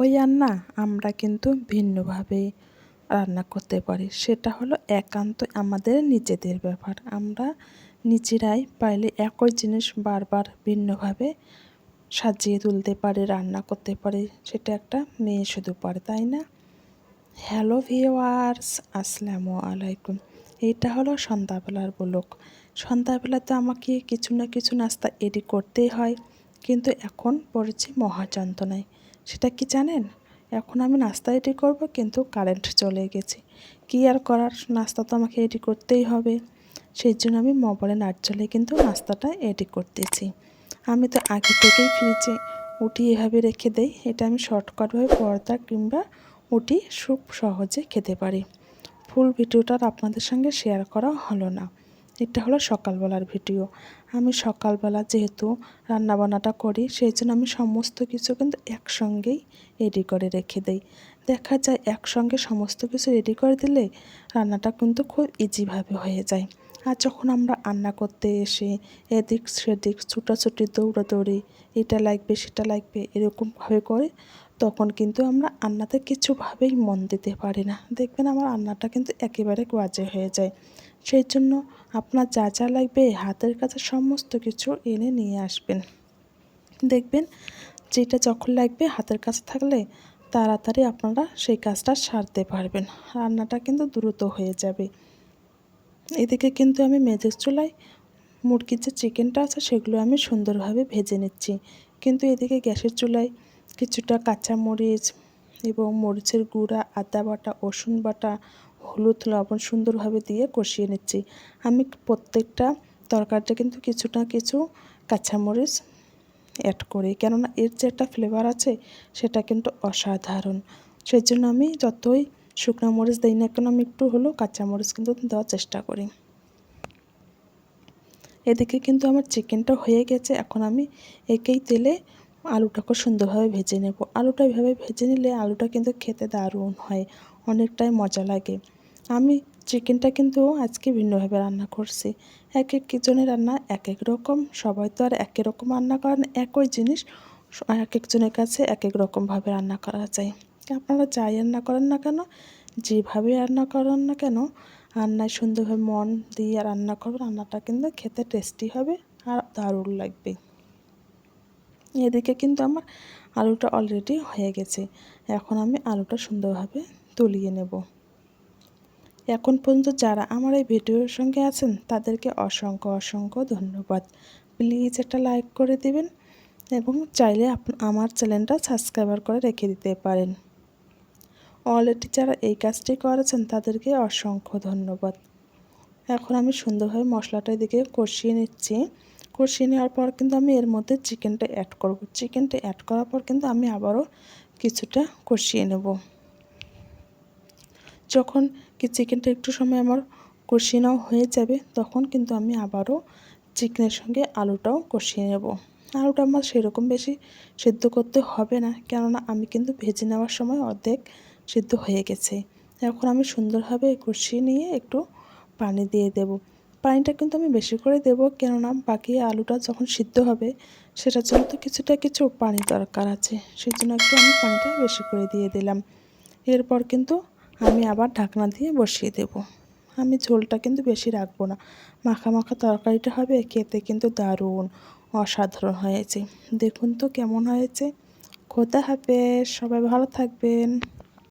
একই রান্না আমরা কিন্তু ভিন্নভাবে রান্না করতে পারি। সেটা হলো একান্ত আমাদের নিজেদের ব্যাপার। আমরা নিজেরাই পাইলে একই জিনিস বারবার ভিন্নভাবে সাজিয়ে তুলতে পারে, রান্না করতে পারে, সেটা একটা মেয়ে শুধু পারে, তাই না? হ্যালো ভিওয়ার্স আসসালামু আলাইকুম। এটা হলো সন্ধ্যাবেলার ব্লক সন্ধ্যাবেলাতে আমাকে কিছু না কিছু নাস্তা এডি করতেই হয়, কিন্তু এখন পড়েছি মহাযন্ত্রণায়। সেটা কি জানেন? এখন আমি নাস্তা রেডি করব, কিন্তু কারেন্ট চলে গেছে। কী আর করার? নাস্তা তো আমাকে রেডি করতেই হবে। সেই জন্য আমি মোবাইলে নাট চলে কিন্তু নাস্তাটা এডি করতেছি। আমি তো আগে থেকেই ফ্রিজে উঠি এভাবে রেখে দেই। এটা আমি শর্টকাটভাবে পর্দা কিংবা উঠি খুব সহজে খেতে পারি। ফুল ভিডিওটা আপনাদের সঙ্গে শেয়ার করা হলো না। এটা হলো সকালবেলার ভিডিও। আমি সকালবেলা যেহেতু রান্নাবান্নাটা করি, সেই জন্য আমি সমস্ত কিছু কিন্তু একসঙ্গেই রেডি করে রেখে দেই। দেখা যায় একসঙ্গে সমস্ত কিছু রেডি করে দিলে রান্নাটা কিন্তু খুব ইজিভাবে হয়ে যায়। আর যখন আমরা রান্না করতে এসে এদিক সেদিক ছুটাছুটি, দৌড়াদৌড়ি, এটা লাগবে, সেটা লাগবে এরকমভাবে করে, তখন কিন্তু আমরা রান্নাতে কিছুভাবেই মন দিতে পারি না। দেখবেন আমার রান্নাটা কিন্তু একেবারে বাজে হয়ে যায়। সেই জন্য আপনার যা যা লাগবে হাতের কাছে সমস্ত কিছু এনে নিয়ে আসবেন। দেখবেন যেটা যখন লাগবে হাতের কাছে থাকলে তাড়াতাড়ি আপনারা সেই কাজটা সারতে পারবেন। রান্নাটা কিন্তু দ্রুত হয়ে যাবে। এদিকে কিন্তু আমি মেজের চুলায় মুরগির যে চিকেনটা আছে সেগুলো আমি সুন্দরভাবে ভেজে নিচ্ছি। কিন্তু এদিকে গ্যাসের চুলায় কিছুটা কাঁচা মরিচ এবং মরিচের গুঁড়া, আদা বাটা, রসুন বাটা, হলুদ, লবণ সুন্দরভাবে দিয়ে কষিয়ে নিচ্ছি। আমি প্রত্যেকটা তরকারিতে কিন্তু কিছু না কিছু কাঁচামরিচ অ্যাড করি। কেননা এর যে একটা ফ্লেভার আছে, সেটা কিন্তু অসাধারণ। সেই জন্য আমি যতই শুকনো মরিচ দিই না কেন, আমি একটু হলেও কাঁচামরিচ কিন্তু দেওয়ার চেষ্টা করি। এদিকে কিন্তু আমার চিকেনটা হয়ে গেছে। এখন আমি একেই তেলে আলুটাকে সুন্দরভাবে ভেজে নেব। আলুটা এভাবে ভেজে নিলে আলুটা কিন্তু খেতে দারুণ হয়, অনেকটাই মজা লাগে। আমি চিকেনটা কিন্তু আজকে ভিন্নভাবে রান্না করছি। এক এক জনের রান্না এক এক রকম, সবাই তো আর একই রকম রান্না করেন একই জিনিস। এক একজনের কাছে এক এক রকমভাবে রান্না করা যায়। আপনারা যাই রান্না করেন না কেন, যেভাবে রান্না করেন না কেন, রান্নায় সুন্দরভাবে মন দিয়ে রান্না করবেন, রান্নাটা কিন্তু খেতে টেস্টি হবে আর দারুণ লাগবে। এদিকে কিন্তু আমার আলুটা অলরেডি হয়ে গেছে। এখন আমি আলুটা সুন্দরভাবে তুলিয়ে নেব। এখন পর্যন্ত যারা আমার এই ভিডিওর সঙ্গে আছেন, তাদেরকে অসংখ্য অসংখ্য ধন্যবাদ। প্লিজ একটা লাইক করে দিবেন এবং চাইলে আমার চ্যানেলটা সাবস্ক্রাইবার করে রেখে দিতে পারেন। অলরেডি যারা এই কাজটি করেছেন, তাদেরকে অসংখ্য ধন্যবাদ। এখন আমি সুন্দরভাবে মশলাটা এদিকে কষিয়ে নিচ্ছি। কষিয়ে নেওয়ার পর কিন্তু আমি এর মধ্যে চিকেনটা অ্যাড করব। চিকেনটা অ্যাড করার পর কিন্তু আমি আবারও কিছুটা কষিয়ে নেব। যখন কি চিকেনটা একটু সময় আমার কষিয়ে নেওয়া হয়ে যাবে, তখন কিন্তু আমি আবারও চিকেনের সঙ্গে আলুটাও কষিয়ে নেব। আলুটা আমার সেরকম বেশি সিদ্ধ করতে হবে না, কেননা আমি কিন্তু ভেজে নেওয়ার সময় অর্ধেক সিদ্ধ হয়ে গেছে। এখন আমি সুন্দরভাবে কষিয়ে নিয়ে একটু পানি দিয়ে দেব। পানিটা কিন্তু আমি বেশি করে দেব, কেননা বাকি আলুটা যখন সিদ্ধ হবে, সেটার জন্য তো কিছুটা কিছু পানি দরকার আছে। সেই জন্য একটু আমি পানিটা বেশি করে দিয়ে দিলাম। এরপর কিন্তু আমি আবার ঢাকনা দিয়ে বসিয়ে দেব। আমি ঝোলটা কিন্তু বেশি রাখব না। মাখা মাখা তরকারিটা হবে, খেতে কিন্তু দারুণ অসাধারণ হয়েছে। দেখুন তো কেমন হয়েছে। খোদা হাফেজ, সবাই ভালো থাকবেন।